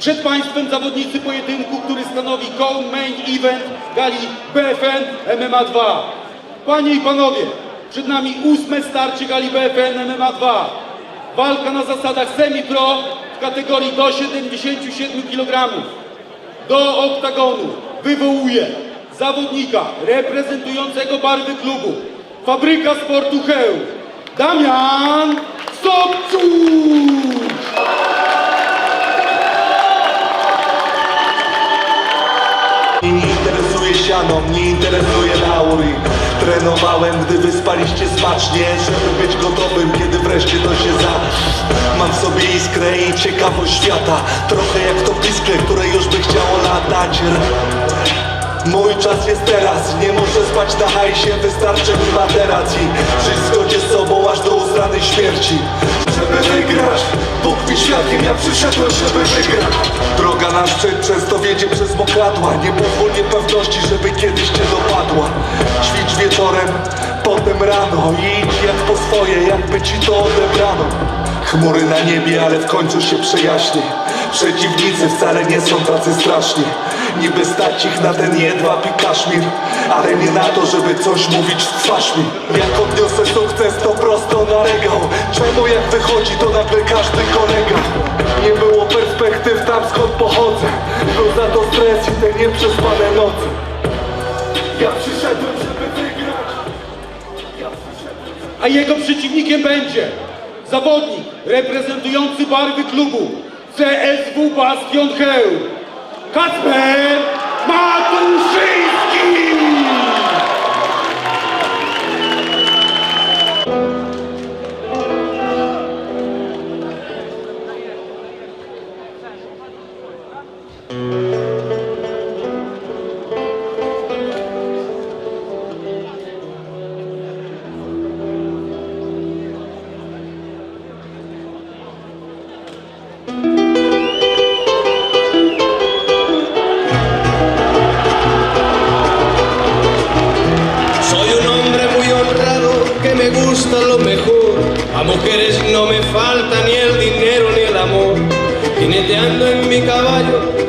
Przed Państwem zawodnicy pojedynku, który stanowi Cone Main Event gali BFN MMA 2. Panie i Panowie, przed nami ósme starcie gali BFN MMA 2. Walka na zasadach semi-pro w kategorii do 77 kg. Do oktagonu wywołuje zawodnika reprezentującego barwy klubu Fabryka Sportu Cheł Damian Sobczuk! Siano, mnie interesuje laur i Trenowałem, gdy wyspaliście smacznie Żeby być gotowym, kiedy wreszcie to się za Mam w sobie iskrę i ciekawość świata. Trochę jak to piskle, które już by chciało latać Mój czas jest teraz, nie muszę spać na hajsie Wystarczy mi materac i żyć w zgodzie z sobą aż do uzdranej śmierci. Żeby wygrać, Bóg mi świadkiem, ja przyszedłem, żeby wygrać. Droga na szczyt często wiedzie przez mokradła. Nie pozwól niepewności, żeby kiedyś cię dopadła. Ćwicz wieczorem, potem rano. I idź jak po swoje, jakby ci to odebrano. Chmury na niebie, ale w końcu się przejaśni Przeciwnicy wcale nie są tacy straszni Niby stać ich na ten jedwab i kaszmir Ale nie na to, żeby coś mówić w twarz mi. Jak odniosę sukces, to prosto na regał Czemu jak wychodzi, to nagle każdy kolega? Nie było perspektyw tam skąd pochodzę. Był za to stres i te nieprzespane noce. Ja przyszedłem, żeby wygrać. Ja a jego przeciwnikiem będzie zawodnik reprezentujący barwy klubu CSW Bastion Cheł Kasper Martenschin!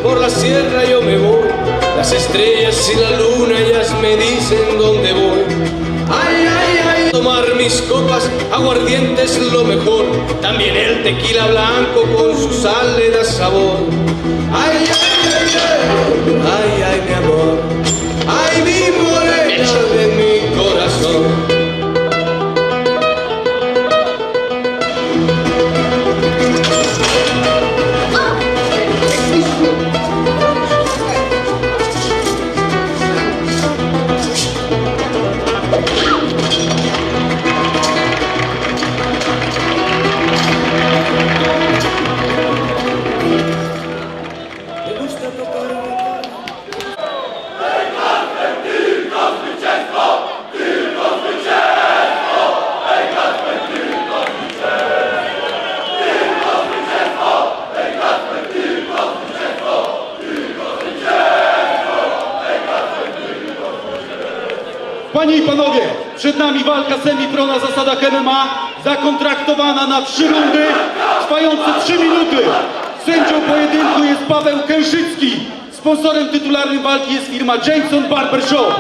Por la sierra yo me voy. Las estrellas y la luna ellas me dicen dónde voy. Ay, ay, ay, tomar mis copas, aguardiente es lo mejor. También el tequila blanco con su sal le da sabor. Ay, ay, ay, ay, ay, ay, mi Panowie, przed nami walka semi-pro na zasadach MMA, zakontraktowana na trzy rundy, trwające trzy minuty. Sędzią pojedynku jest Paweł Kęszycki. Sponsorem tytularnym walki jest firma Jameson Barber Shop.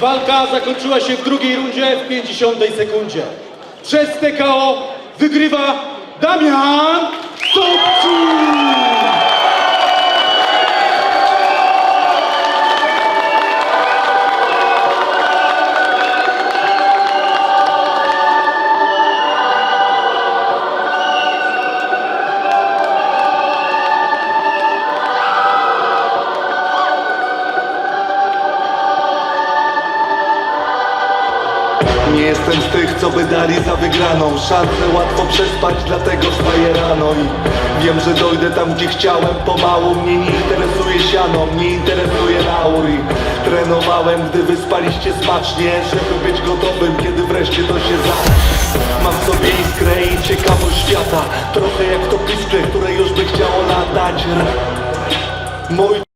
Walka zakończyła się w drugiej rundzie w 50 sekundzie. Przez TKO wygrywa Damian Sobczuk! Co by dali za wygraną. Szansę łatwo przespać, dlatego wstaję rano I wiem, że dojdę tam, gdzie chciałem. Pomału Mnie nie interesuje siano, mnie interesuje laur I trenowałem, gdy wyspaliście smacznie Żeby być gotowym, kiedy wreszcie to się za Mam w sobie iskrę i ciekawość świata. Trochę jak to piskle, które już by chciało latać Mój